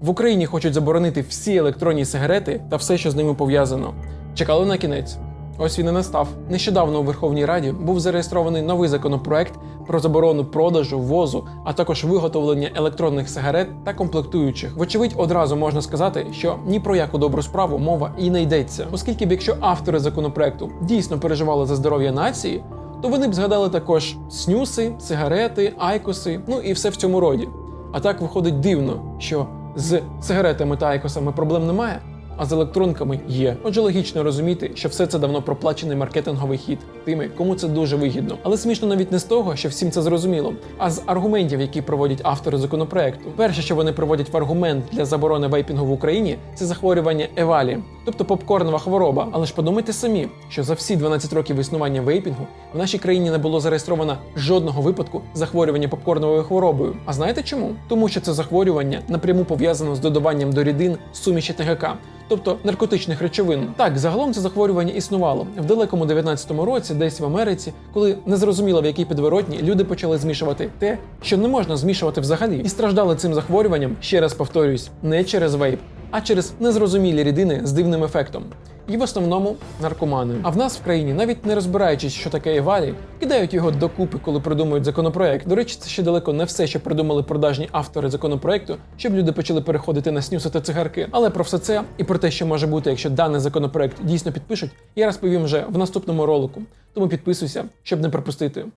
В Україні хочуть заборонити всі електронні сигарети та все, що з ними пов'язано. Чекали на кінець. Ось він і настав. Нещодавно у Верховній Раді був зареєстрований новий законопроект про заборону продажу, ввозу, а також виготовлення електронних сигарет та комплектуючих. Вочевидь, одразу можна сказати, що ні про яку добру справу мова і не йдеться, оскільки б якщо автори законопроекту дійсно переживали за здоров'я нації, то вони б згадали також снюси, сигарети, айкоси, ну і все в цьому роді. А так виходить дивно, що з сигаретами та айкосами проблем немає, а з електронками є. Отже, логічно розуміти, що все це давно проплачений маркетинговий хід тими, кому це дуже вигідно. Але смішно навіть не з того, що всім це зрозуміло, а з аргументів, які проводять автори законопроекту. Перше, що вони проводять в аргумент для заборони вейпінгу в Україні, це захворювання евалі, тобто попкорнова хвороба. Але ж подумайте самі, що за всі 12 років існування вейпінгу в нашій країні не було зареєстровано жодного випадку захворювання попкорновою хворобою. А знаєте чому? Тому що це захворювання напряму пов'язано з додаванням до рідин суміші ТГК. Тобто наркотичних речовин. Так, загалом це захворювання існувало в далекому 19-му році, десь в Америці, коли незрозуміло в якій підворотні люди почали змішувати те, що не можна змішувати взагалі, і страждали цим захворюванням, ще раз повторюсь, не через вейп, а через незрозумілі рідини з дивним ефектом. І в основному наркомани. А в нас в країні, навіть не розбираючись, що таке евалі, кидають його докупи, коли придумують законопроект. До речі, це ще далеко не все, що придумали продажні автори законопроекту, щоб люди почали переходити на снюси та цигарки. Але про все це і про те, що може бути, якщо даний законопроект дійсно підпишуть, я розповім вже в наступному ролику. Тому підписуйся, щоб не пропустити.